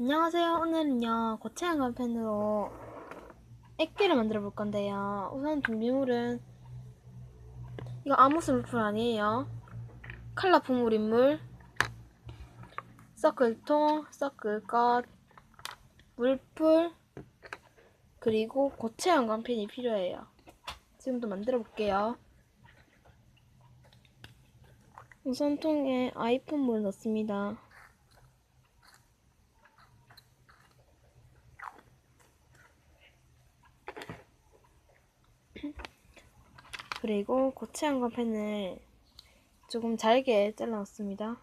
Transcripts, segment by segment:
안녕하세요. 오늘은요, 고체양간 펜으로 액기를 만들어 볼 건데요. 우선 준비물은 이거 아무스 물풀 아니에요. 칼라 풍물 인물, 서클통, 서클것, 물풀, 그리고 고체양간 펜이 필요해요. 지금도 만들어 볼게요. 우선 통에 아이폰 물 넣습니다. 그리고 고체양과 펜을 조금 잘게 잘라놨습니다.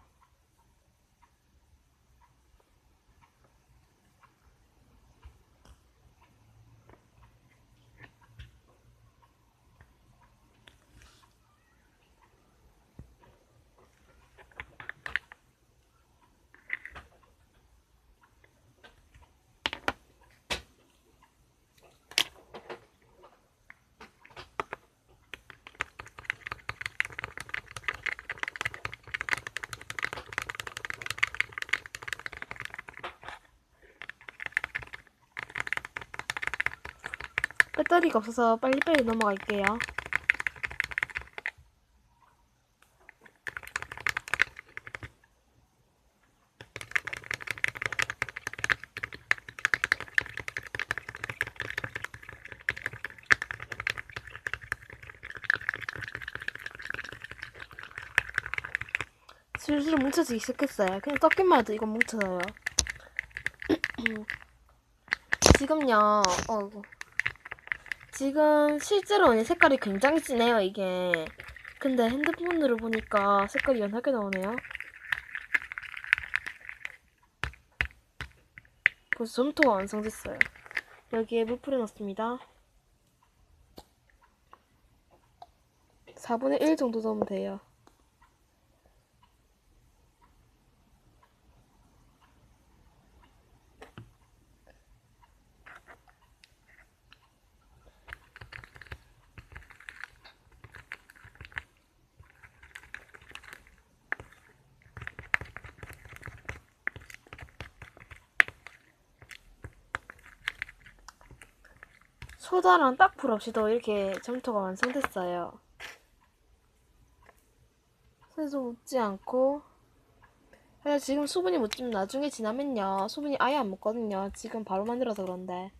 배터리가 없어서 빨리빨리 넘어갈게요. 슬슬 뭉쳐지기 시작했어요. 그냥 섞기만 해도 이건 뭉쳐져요. 지금요, 어이구. 지금 실제로는 색깔이 굉장히 진해요, 이게. 근데 핸드폰으로 보니까 색깔이 연하게 나오네요. 벌써 점토가 완성됐어요. 여기에 물풀을 넣습니다. 4분의 1 정도 넣으면 돼요. 소다랑 딱풀 없이도 이렇게 점토가 완성됐어요. 손에서 묻지 않고 그래서 지금 수분이 묻지면 나중에 지나면요 수분이 아예 안 묻거든요. 지금 바로 만들어서 그런데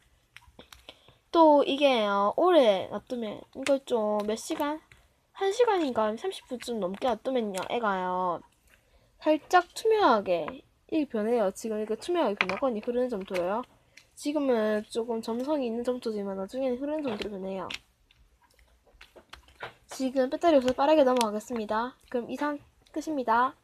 또 이게요 오래 놔두면 이걸 좀 몇 시간? 1시간인가 30분쯤 넘게 놔두면요 애가요 살짝 투명하게 이게 변해요. 지금 이렇게 투명하게 변하거든요. 흐르는 점토로요. 지금은 조금 점성이 있는 점토지만 나중에는 흐르는 점토로 변해요. 지금 배터리 없어서 빠르게 넘어가겠습니다. 그럼 이상 끝입니다.